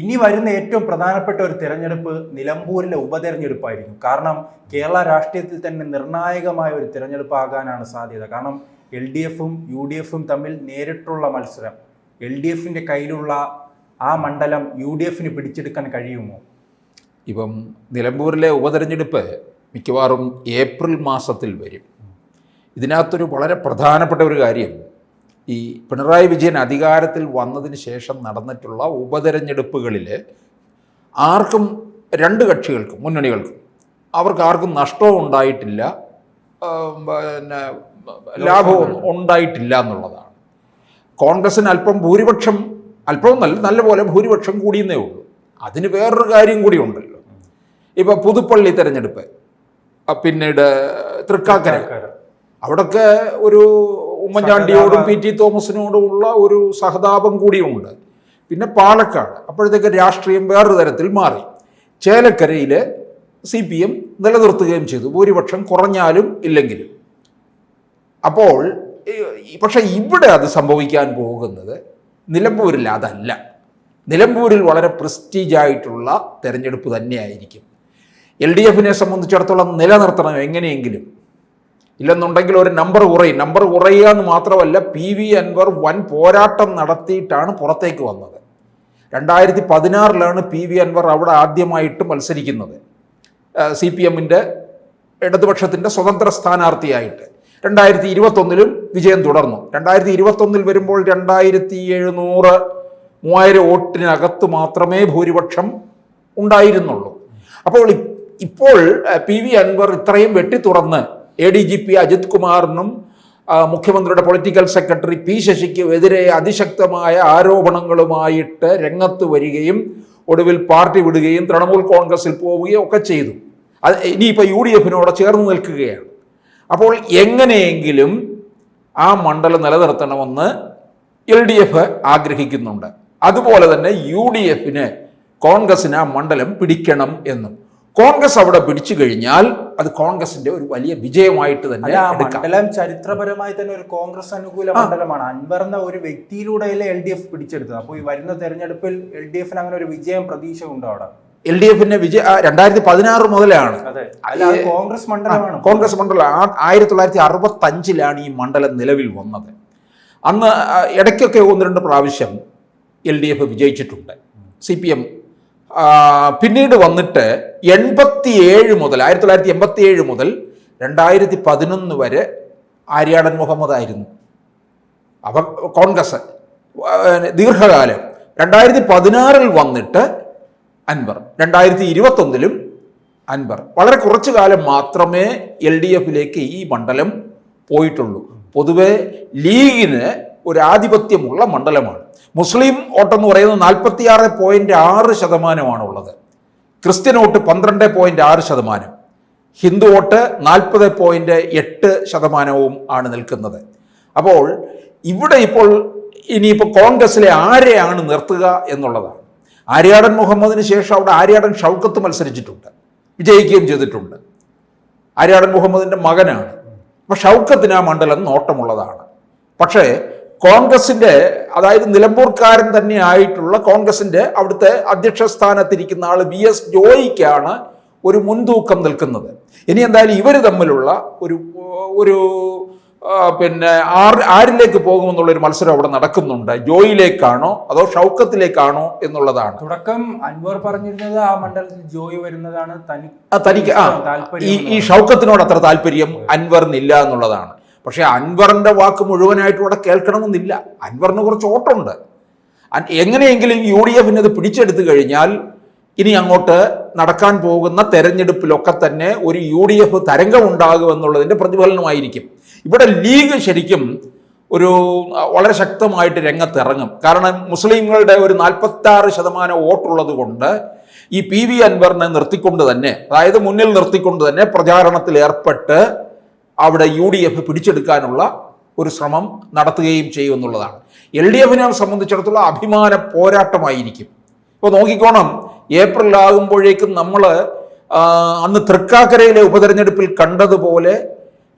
ഇനി വരുന്ന ഏറ്റവും പ്രധാനപ്പെട്ട ഒരു തിരഞ്ഞെടുപ്പ് നിലമ്പൂരിലെ ഉപതെരഞ്ഞെടുപ്പായിരിക്കും. കാരണം കേരള രാഷ്ട്രീയത്തിൽ തന്നെ നിർണായകമായ ഒരു തിരഞ്ഞെടുപ്പ് ആകാനാണ് സാധ്യത. കാരണം എൽ ഡി എഫും യു ഡി എഫും തമ്മിൽ നേരിട്ടുള്ള മത്സരം. എൽ ഡി എഫിന്റെ കയ്യിലുള്ള ആ മണ്ഡലം യു ഡി എഫിന് പിടിച്ചെടുക്കാൻ കഴിയുമോ? ഇപ്പം നിലമ്പൂരിലെ ഉപതെരഞ്ഞെടുപ്പ് മിക്കവാറും ഏപ്രിൽ മാസത്തിൽ വരും. ഇതിനകത്തൊരു വളരെ പ്രധാനപ്പെട്ട ഒരു കാര്യം ഈ പിണറായി വിജയൻ അധികാരത്തിൽ വന്നതിന് ശേഷം നടന്നിട്ടുള്ള ഉപതെരഞ്ഞെടുപ്പുകളിൽ ആർക്കും രണ്ട് കക്ഷികൾക്കും മുന്നണികൾക്കും അവർക്ക് ആർക്കും നഷ്ടവും ഉണ്ടായിട്ടില്ല പിന്നെ ലാഭവും ഉണ്ടായിട്ടില്ല എന്നുള്ളതാണ്. കോൺഗ്രസ്സിന് അല്പം ഭൂരിപക്ഷം അല്പമൊന്നല്ല നല്ല നല്ലപോലെ ഭൂരിപക്ഷം കൂടിയെന്നേ ഉള്ളൂ. അതിന് വേറൊരു കാര്യം കൂടി ഉണ്ടല്ലോ. ഇപ്പോൾ പുതുപ്പള്ളി തെരഞ്ഞെടുപ്പ് പിന്നീട് തൃക്കാക്കര. അവിടൊക്കെ ഒരു ഉമ്മൻചാണ്ടിയോടും പി ടി തോമസിനോടുമുള്ള ഒരു സഹതാപം കൂടിയുമുണ്ട്. പിന്നെ പാലക്കാട് അപ്പോഴത്തേക്ക് രാഷ്ട്രീയം വേറൊരു തരത്തിൽ മാറി. ചേലക്കരയിൽ സി പി എം നിലനിർത്തുകയും ചെയ്തു. ഭൂരിപക്ഷം കുറഞ്ഞാലും ഇല്ലെങ്കിലും. അപ്പോൾ പക്ഷേ ഇവിടെ അത് സംഭവിക്കാൻ പോകുന്നത് നിലമ്പൂരിൽ അതല്ല. നിലമ്പൂരിൽ വളരെ പ്രസ്റ്റീജായിട്ടുള്ള തെരഞ്ഞെടുപ്പ് തന്നെയായിരിക്കും. എൽ ഡി എഫിനെ സംബന്ധിച്ചിടത്തോളം നിലനിർത്തണം എങ്ങനെയെങ്കിലും ഇല്ലെന്നുണ്ടെങ്കിൽ ഒരു നമ്പർ കുറയും. നമ്പർ കുറയുക എന്ന് മാത്രമല്ല പി വി അൻവർ വൻ പോരാട്ടം നടത്തിയിട്ടാണ് പുറത്തേക്ക് വന്നത്. രണ്ടായിരത്തി പതിനാറിലാണ് പി വി അൻവർ അവിടെ ആദ്യമായിട്ട് മത്സരിക്കുന്നത്. സി പി എമ്മിന്റെ ഇടതുപക്ഷത്തിന്റെ സ്വതന്ത്ര സ്ഥാനാർത്ഥിയായിട്ട്. രണ്ടായിരത്തി ഇരുപത്തൊന്നിലും വിജയം തുടർന്നു. രണ്ടായിരത്തി ഇരുപത്തൊന്നിൽ വരുമ്പോൾ രണ്ടായിരത്തി എഴുന്നൂറ് മൂവായിരം വോട്ടിനകത്ത് മാത്രമേ ഭൂരിപക്ഷം ഉണ്ടായിരുന്നുള്ളൂ. അപ്പോൾ ഇപ്പോൾ പി വി അൻവർ ഇത്രയും വെട്ടി തുറന്ന് A D G P Ajith കുമാറിനും മുഖ്യമന്ത്രിയുടെ പൊളിറ്റിക്കൽ സെക്രട്ടറി പി ശശിക്കും എതിരെ അതിശക്തമായ ആരോപണങ്ങളുമായിട്ട് രംഗത്ത് വരികയും ഒടുവിൽ പാർട്ടി വിടുകയും തൃണമൂൽ കോൺഗ്രസിൽ പോവുകയും ഒക്കെ ചെയ്തു. അത് ഇനിയിപ്പോൾ യു ഡി എഫിനോട് ചേർന്ന് നിൽക്കുകയാണ്. അപ്പോൾ എങ്ങനെയെങ്കിലും ആ മണ്ഡലം നിലനിർത്തണമെന്ന് എൽ ഡി എഫ് ആഗ്രഹിക്കുന്നുണ്ട്. അതുപോലെ തന്നെ യു ഡി എഫിന് കോൺഗ്രസിന് ആ മണ്ഡലം പിടിക്കണം എന്നും. കോൺഗ്രസ് അവിടെ പിടിച്ചു കഴിഞ്ഞാൽ അത് കോൺഗ്രസിന്റെ ഒരു വലിയ വിജയമായിട്ട് തന്നെ മണ്ഡലം ചരിത്രപരമായി തന്നെ ഒരു കോൺഗ്രസ് അനുകൂല മണ്ഡലമാണ്. അൻവർ എന്ന ഒരു വ്യക്തിയിലൂടെയല്ലേ എൽ ഡി എഫ് പിടിച്ചെടുത്തത്? അപ്പോൾ ഈ വരുന്ന തെരഞ്ഞെടുപ്പിൽ എൽ ഡി എഫിന് അങ്ങനെ ഒരു വിജയം പ്രതീക്ഷ ഉണ്ടോ അവിടെ? എൽ ഡി എഫിന്റെ വിജയ രണ്ടായിരത്തി പതിനാറ് മുതലാണ്. കോൺഗ്രസ് മണ്ഡലമാണ്. കോൺഗ്രസ് മണ്ഡലം ആയിരത്തി തൊള്ളായിരത്തി അറുപത്തി അഞ്ചിലാണ് ഈ മണ്ഡലം നിലവിൽ വന്നത്. അന്ന് ഇടയ്ക്കൊക്കെ ഒന്ന് രണ്ട് പ്രാവശ്യം എൽ ഡി എഫ് വിജയിച്ചിട്ടുണ്ട്. സി പി എം പിന്നീട് വന്നിട്ട് എൺപത്തിയേഴ് മുതൽ ആയിരത്തി തൊള്ളായിരത്തി എൺപത്തി ഏഴ് മുതൽ രണ്ടായിരത്തി പതിനൊന്ന് വരെ ആര്യാടൻ മുഹമ്മദ് ആയിരുന്നു. അവ കോൺഗ്രസ് ദീർഘകാലം. രണ്ടായിരത്തി പതിനാറിൽ വന്നിട്ട് അൻവർ രണ്ടായിരത്തി ഇരുപത്തൊന്നിലും അൻവർ. വളരെ കുറച്ചു കാലം മാത്രമേ എൽ ഡി എഫിലേക്ക് ഈ മണ്ഡലം പോയിട്ടുള്ളൂ. പൊതുവെ ലീഗിന് ഒരു ആധിപത്യമുള്ള മണ്ഡലമാണ്. മുസ്ലിം വോട്ടെന്ന് പറയുന്നത് നാൽപ്പത്തിയാറ് പോയിന്റ് ആറ് ശതമാനമാണുള്ളത്. ക്രിസ്ത്യൻ വോട്ട് പന്ത്രണ്ട് പോയിന്റ് ആറ് ശതമാനം. ഹിന്ദു വോട്ട് നാൽപ്പത് പോയിന്റ് എട്ട് ശതമാനവും ആണ് നിൽക്കുന്നത്. അപ്പോൾ ഇവിടെ ഇപ്പോൾ ഇനിയിപ്പോൾ കോൺഗ്രസിലെ ആരെയാണ് നിർത്തുക എന്നുള്ളതാണ്. ആര്യാടൻ മുഹമ്മദിന് ശേഷം അവിടെ ആര്യാടൻ ഷൗക്കത്ത് മത്സരിച്ചിട്ടുണ്ട്. വിജയിക്കുകയും ചെയ്തിട്ടുണ്ട്. ആര്യാടൻ മുഹമ്മദിന്റെ മകനാണ്. അപ്പോൾ ഷൗക്കത്തിന് ആ മണ്ഡലം നോട്ടമുള്ളതാണ്. പക്ഷേ കോൺഗ്രസിന്റെ അതായത് നിലമ്പൂർക്കാരൻ തന്നെ ആയിട്ടുള്ള കോൺഗ്രസിന്റെ അവിടുത്തെ അധ്യക്ഷ സ്ഥാനത്തിരിക്കുന്ന ആൾ വി എസ് ജോയിക്കാണ് ഒരു മുൻതൂക്കം നിൽക്കുന്നത്. ഇനി എന്തായാലും ഇവർ തമ്മിലുള്ള ഒരു ഒരു പിന്നെ ആർ ആരിലേക്ക് പോകുമെന്നുള്ള ഒരു മത്സരം അവിടെ നടക്കുന്നുണ്ട്. ജോയിലേക്കാണോ അതോ ഷൗക്കത്തിലേക്കാണോ എന്നുള്ളതാണ്. തുടക്കം അൻവർ പറഞ്ഞിരുന്നത് ആ മണ്ഡലത്തിൽ ജോയി വരുന്നതാണ്. തനിക്ക് ആ ഈ ഷൗക്കത്തിനോട് അത്ര താല്പര്യം അൻവറിനില്ല എന്നുള്ളതാണ്. പക്ഷേ അൻവറിന്റെ വാക്ക് മുഴുവനായിട്ട് ഇവിടെ കേൾക്കണമെന്നില്ല. അൻവറിന് കുറച്ച് ഓട്ടമുണ്ട്. എങ്ങനെയെങ്കിലും യു ഡി എഫിന് അത് പിടിച്ചെടുത്തു കഴിഞ്ഞാൽ ഇനി അങ്ങോട്ട് നടക്കാൻ പോകുന്ന തെരഞ്ഞെടുപ്പിലൊക്കെ തന്നെ ഒരു യു ഡി എഫ് തരംഗം ഉണ്ടാകുമെന്നുള്ളതിന്റെ പ്രതിഫലനമായിരിക്കും. ഇവിടെ ലീഗ് ശരിക്കും ഒരു വളരെ ശക്തമായിട്ട് രംഗത്തിറങ്ങും. കാരണം മുസ്ലിങ്ങളുടെ ഒരു നാൽപ്പത്തി ആറ് ശതമാനം വോട്ടുള്ളത് കൊണ്ട് ഈ പി വി അൻവറിനെ നിർത്തിക്കൊണ്ട് തന്നെ അതായത് മുന്നിൽ നിർത്തിക്കൊണ്ട് തന്നെ പ്രചാരണത്തിൽ ഏർപ്പെട്ട് അവിടെ യു ഡി എഫ് പിടിച്ചെടുക്കാനുള്ള ഒരു ശ്രമം നടത്തുകയും ചെയ്യുമെന്നുള്ളതാണ്. എൽ ഡി എഫിനെ സംബന്ധിച്ചിടത്തോളം അഭിമാന പോരാട്ടമായിരിക്കും. ഇപ്പോൾ നോക്കിക്കോണം ഏപ്രിൽ ആകുമ്പോഴേക്കും നമ്മൾ അന്ന് തൃക്കാക്കരയിലെ ഉപതെരഞ്ഞെടുപ്പിൽ കണ്ടതുപോലെ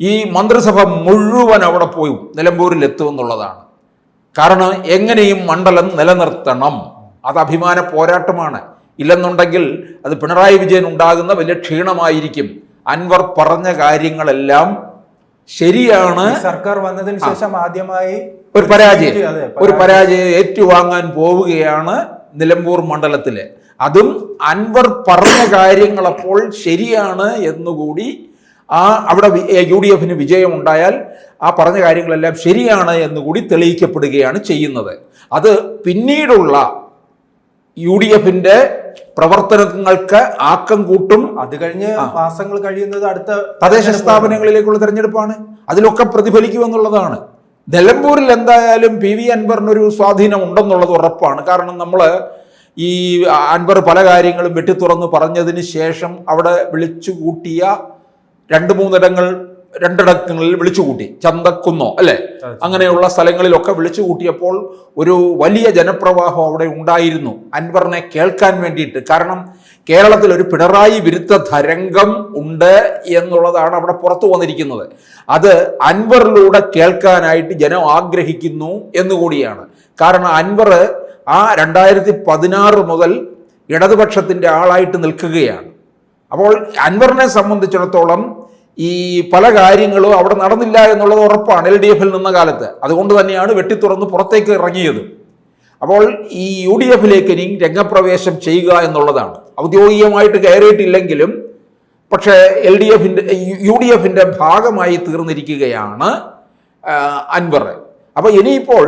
ഈ മന്ത്രിസഭ മുഴുവൻ അവിടെ പോയി നിലമ്പൂരിൽ എത്തുമെന്നുള്ളതാണ് കാരണം എങ്ങനെയും മണ്ഡലം നിലനിർത്തണം. അത് അഭിമാന പോരാട്ടമാണ്. ഇല്ലെന്നുണ്ടെങ്കിൽ അത് പിണറായി വിജയൻ ഉണ്ടാകുന്ന വലിയ ക്ഷീണമായിരിക്കും. അൻവർ പറഞ്ഞ കാര്യങ്ങളെല്ലാം ശരിയാണ്. സർക്കാർ വന്നതിന് ശേഷം ആദ്യമായി ഒരു പരാജയം. ഒരു പരാജയം. ഏറ്റുവാങ്ങാൻ പോവുകയാണ് നിലമ്പൂർ മണ്ഡലത്തിൽ. അതും അൻവർ പറഞ്ഞ കാര്യങ്ങൾ അപ്പോൾ ശരിയാണ് എന്നുകൂടി ആ അവിടെ യു ഡി എഫിന് വിജയം ഉണ്ടായാൽ ആ പറഞ്ഞ കാര്യങ്ങളെല്ലാം ശരിയാണ് എന്നുകൂടി തെളിയിക്കപ്പെടുകയാണ് ചെയ്യുന്നത്. അത് പിന്നീടുള്ള യു ഡി എഫിന്റെ പ്രവർത്തനങ്ങൾക്ക് ആക്കം കൂട്ടും. അത് കഴിഞ്ഞ് മാസങ്ങൾ കഴിയുന്നത് അടുത്ത തദ്ദേശ സ്ഥാപനങ്ങളിലേക്കുള്ള തെരഞ്ഞെടുപ്പാണ്. അതിലൊക്കെ പ്രതിഫലിക്കുമെന്നുള്ളതാണ്. നിലമ്പൂരിൽ എന്തായാലും പി വി അൻവറിനൊരു സ്വാധീനം ഉണ്ടെന്നുള്ളത് ഉറപ്പാണ്. കാരണം നമ്മൾ ഈ അൻവർ പല കാര്യങ്ങളും വെട്ടിത്തുറന്ന് പറഞ്ഞതിന് ശേഷം അവിടെ വിളിച്ചു കൂട്ടിയ രണ്ട് മൂന്നിടങ്ങൾ രണ്ടിടങ്ങളിൽ വിളിച്ചുകൂട്ടി ചന്തക്കുന്നോ അല്ലേ? അങ്ങനെയുള്ള സ്ഥലങ്ങളിലൊക്കെ വിളിച്ചു കൂട്ടിയപ്പോൾ ഒരു വലിയ ജനപ്രവാഹം അവിടെ ഉണ്ടായിരുന്നു. അൻവറിനെ കേൾക്കാൻ വേണ്ടിയിട്ട്. കാരണം കേരളത്തിൽ ഒരു പിണറായി വിരുദ്ധ തരംഗം ഉണ്ട് എന്നുള്ളതാണ് അവിടെ പുറത്തു വന്നിരിക്കുന്നത്. അത് അൻവറിലൂടെ കേൾക്കാനായിട്ട് ജനം ആഗ്രഹിക്കുന്നു എന്നുകൂടിയാണ്. കാരണം അൻവർ ആ രണ്ടായിരത്തി പതിനാറ് മുതൽ ഇടതുപക്ഷത്തിന്റെ ആളായിട്ട് നിൽക്കുകയാണ്. അപ്പോൾ അൻവറിനെ സംബന്ധിച്ചിടത്തോളം ഈ പല കാര്യങ്ങളും അവിടെ നടന്നില്ല എന്നുള്ളത് ഉറപ്പാണ് എൽ ഡി എഫിൽ നിന്ന കാലത്ത്. അതുകൊണ്ട് തന്നെയാണ് വെട്ടിത്തുറന്ന് പുറത്തേക്ക് ഇറങ്ങിയത്. അപ്പോൾ ഈ യു ഡി എഫിലേക്ക് ഇനി രംഗപ്രവേശം ചെയ്യുക എന്നുള്ളതാണ്. ഔദ്യോഗികമായിട്ട് കയറിയിട്ടില്ലെങ്കിലും പക്ഷേ എൽ ഡി എഫിന്റെ യു ഡി എഫിന്റെ ഭാഗമായി തീർന്നിരിക്കുകയാണ് അൻവർ. അപ്പോൾ ഇനിയിപ്പോൾ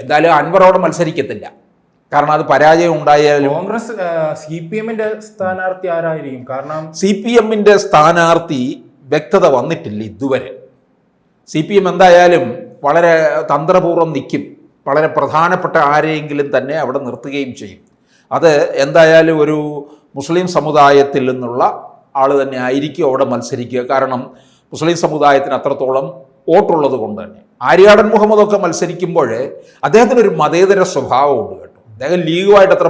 എന്തായാലും അൻവർ അവിടെ മത്സരിക്കത്തില്ല. കാരണം അത് പരാജയം ഉണ്ടായാലും കോൺഗ്രസ് സി പി എമ്മിന്റെ സ്ഥാനാർത്ഥി ആരായിരിക്കും? കാരണം സി പി എമ്മിന്റെ സ്ഥാനാർത്ഥി വ്യക്തത വന്നിട്ടില്ല ഇതുവരെ. സി പി എം എന്തായാലും വളരെ തന്ത്രപൂർവം നിൽക്കും. വളരെ പ്രധാനപ്പെട്ട ആരെയെങ്കിലും തന്നെ അവിടെ നിർത്തുകയും ചെയ്യും. അത് എന്തായാലും ഒരു മുസ്ലിം സമുദായത്തിൽ നിന്നുള്ള ആൾ തന്നെ ആയിരിക്കും അവിടെ മത്സരിക്കുക. കാരണം മുസ്ലിം സമുദായത്തിന് അത്രത്തോളം വോട്ടുള്ളത് കൊണ്ട് തന്നെ. ആര്യാടൻ മുഹമ്മദൊക്കെ മത്സരിക്കുമ്പോൾ അദ്ദേഹത്തിനൊരു മതേതര സ്വഭാവമുണ്ട്. അദ്ദേഹം ലീഗുമായിട്ട് അത്ര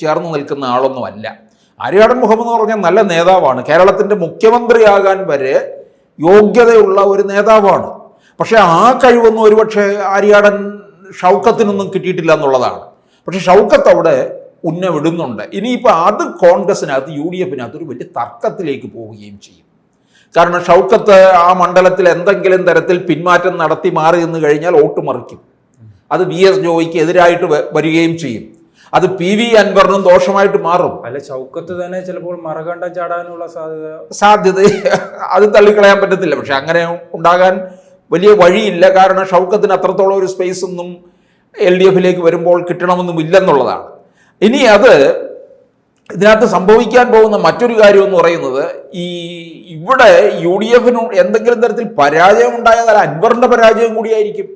ചേർന്ന് നിൽക്കുന്ന ആളൊന്നും അല്ല. ആര്യാടൻ മുഹമ്മദ് എന്ന് പറഞ്ഞാൽ നല്ല നേതാവാണ്. കേരളത്തിന്റെ മുഖ്യമന്ത്രിയാകാൻ വരെ യോഗ്യതയുള്ള ഒരു നേതാവാണ്. പക്ഷേ ആ കഴിവൊന്നും ഒരുപക്ഷെ ആര്യാടൻ ഷൗക്കത്തിനൊന്നും കിട്ടിയിട്ടില്ല എന്നുള്ളതാണ്. പക്ഷെ ഷൗക്കത്ത് അവിടെ ഉന്നവിടുന്നുണ്ട്. ഇനിയിപ്പോൾ അത് കോൺഗ്രസിനകത്ത് യു ഡി എഫിനകത്ത് ഒരു വലിയ തർക്കത്തിലേക്ക് പോവുകയും ചെയ്യും. കാരണം ഷൗക്കത്ത് ആ മണ്ഡലത്തിൽ എന്തെങ്കിലും തരത്തിൽ പിന്മാറ്റം നടത്തി മാറി എന്ന് കഴിഞ്ഞാൽ വോട്ട് മറിക്കും. അത് വി എസ് ജോയിക്ക് എതിരായിട്ട് വരികയും ചെയ്യും. അത് പി വി അൻവറിനും ദോഷമായിട്ട് മാറും. അല്ല ചൗക്കത്ത് തന്നെ ചിലപ്പോൾ മറകണ്ട ചാടാനുള്ള സാധ്യത സാധ്യത അത് തള്ളിക്കളയാൻ പറ്റത്തില്ല. പക്ഷെ അങ്ങനെ ഉണ്ടാകാൻ വലിയ വഴിയില്ല. കാരണം ഷൗക്കത്തിന് അത്രത്തോളം ഒരു സ്പേസ് ഒന്നും എൽ ഡി എഫിലേക്ക് വരുമ്പോൾ കിട്ടണമെന്നും ഇല്ലെന്നുള്ളതാണ്. ഇനി അത് ഇതിനകത്ത് സംഭവിക്കാൻ പോകുന്ന മറ്റൊരു കാര്യം എന്ന് പറയുന്നത് ഈ ഇവിടെ യു ഡി എഫിന് എന്തെങ്കിലും തരത്തിൽ പരാജയം ഉണ്ടായാൽ അൻവറിന്റെ പരാജയം കൂടിയായിരിക്കും.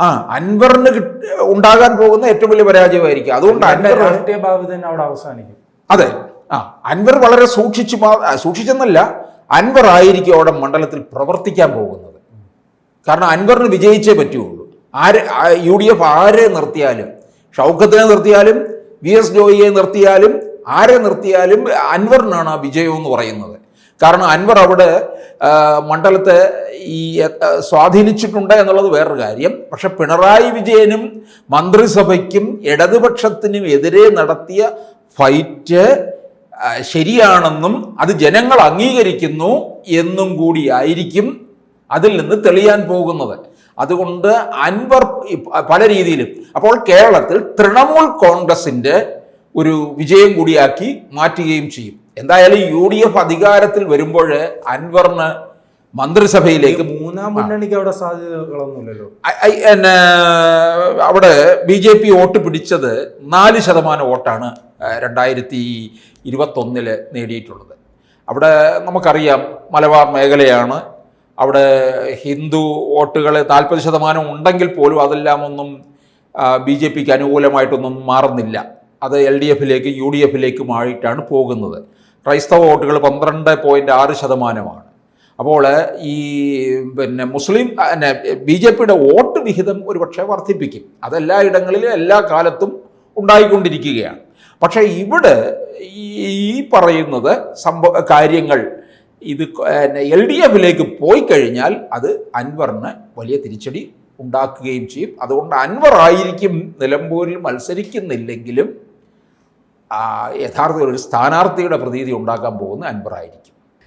ആ അൻവറിന് ഉണ്ടാകാൻ പോകുന്ന ഏറ്റവും വലിയ പരാജയമായിരിക്കും. അതുകൊണ്ട് അൻവർ രാഷ്ട്രീയ ഭാവി തന്നെ അവിടെ അവസാനിക്കും. അതെ. ആ അൻവർ വളരെ സൂക്ഷിച്ചു സൂക്ഷിച്ചെന്നല്ല അൻവർ ആയിരിക്കും അവിടെ മണ്ഡലത്തിൽ പ്രവർത്തിക്കാൻ പോകുന്നത്. കാരണം അൻവറിന് വിജയിച്ചേ പറ്റുകയുള്ളൂ ആര് യു ഡി എഫ് ആരെ നിർത്തിയാലും ഷൗക്കത്തിനെ നിർത്തിയാലും വി എസ് ജോയിയെ നിർത്തിയാലും ആരെ നിർത്തിയാലും അൻവറിനാണ് ആ വിജയം എന്ന് പറയുന്നത്. കാരണം അൻവർ അവിടെ മണ്ഡലത്തെ ഈ സ്വാധീനിച്ചിട്ടുണ്ട് എന്നുള്ളത് വേറൊരു കാര്യം. പക്ഷെ പിണറായി വിജയനും മന്ത്രിസഭയ്ക്കും ഇടതുപക്ഷത്തിനും എതിരെ നടത്തിയ ഫൈറ്റ് ശരിയാണെന്നും അത് ജനങ്ങൾ അംഗീകരിക്കുന്നു എന്നും കൂടിയായിരിക്കും അതിൽ നിന്ന് തെളിയാൻ പോകുന്നത്. അതുകൊണ്ട് അൻവർ പല രീതിയിലും. അപ്പോൾ കേരളത്തിൽ തൃണമൂൽ കോൺഗ്രസിന്റെ ഒരു വിജയം കൂടിയാക്കി മാറ്റുകയും ചെയ്യും. എന്തായാലും യു ഡി എഫ് അധികാരത്തിൽ വരുമ്പോൾ അൻവറിന് മന്ത്രിസഭയിലേക്ക് മൂന്നാം മുന്നണിക്ക് അവിടെ സാധ്യതകളൊന്നുമില്ലല്ലോ. എന്നെ അവിടെ ബി ജെ പി വോട്ട് പിടിച്ചത് നാല് ശതമാനം വോട്ടാണ് രണ്ടായിരത്തി ഇരുപത്തൊന്നിൽ നേടിയിട്ടുള്ളത്. അവിടെ നമുക്കറിയാം മലബാർ മേഖലയാണ്. അവിടെ ഹിന്ദു വോട്ടുകൾ നാൽപ്പത് ശതമാനം ഉണ്ടെങ്കിൽ പോലും അതെല്ലാം ഒന്നും ബി ജെ പിക്ക് അനുകൂലമായിട്ടൊന്നും മാറുന്നില്ല. അത് എൽ ഡി എഫിലേക്ക് യു ഡി എഫിലേക്കുമായിട്ടാണ് പോകുന്നത്. ക്രൈസ്തവ വോട്ടുകൾ പന്ത്രണ്ട് പോയിന്റ് ആറ് ശതമാനമാണ്. അപ്പോൾ ഈ പിന്നെ മുസ്ലിം പിന്നെ ബി ജെ പിയുടെ വോട്ട് വിഹിതം ഒരുപക്ഷെ വർദ്ധിപ്പിക്കും. അതെല്ലാ ഇടങ്ങളിലും എല്ലാ കാലത്തും ഉണ്ടായിക്കൊണ്ടിരിക്കുകയാണ്. പക്ഷേ ഇവിടെ ഈ പറയുന്നത് സംഭവ കാര്യങ്ങൾ ഇത് എൽ ഡി എഫിലേക്ക് പോയി കഴിഞ്ഞാൽ അത് അൻവറിന് വലിയ തിരിച്ചടി ഉണ്ടാക്കുകയും ചെയ്യും. അതുകൊണ്ട് അൻവർ ആയിരിക്കും നിലമ്പൂരിൽ മത്സരിക്കുന്നില്ലെങ്കിലും യഥാർത്ഥ ഒരു സ്ഥാനാർത്ഥിയുടെ പ്രതീതി ഉണ്ടാക്കാൻ പോകുന്ന അൻവർ ആയിരിക്കും.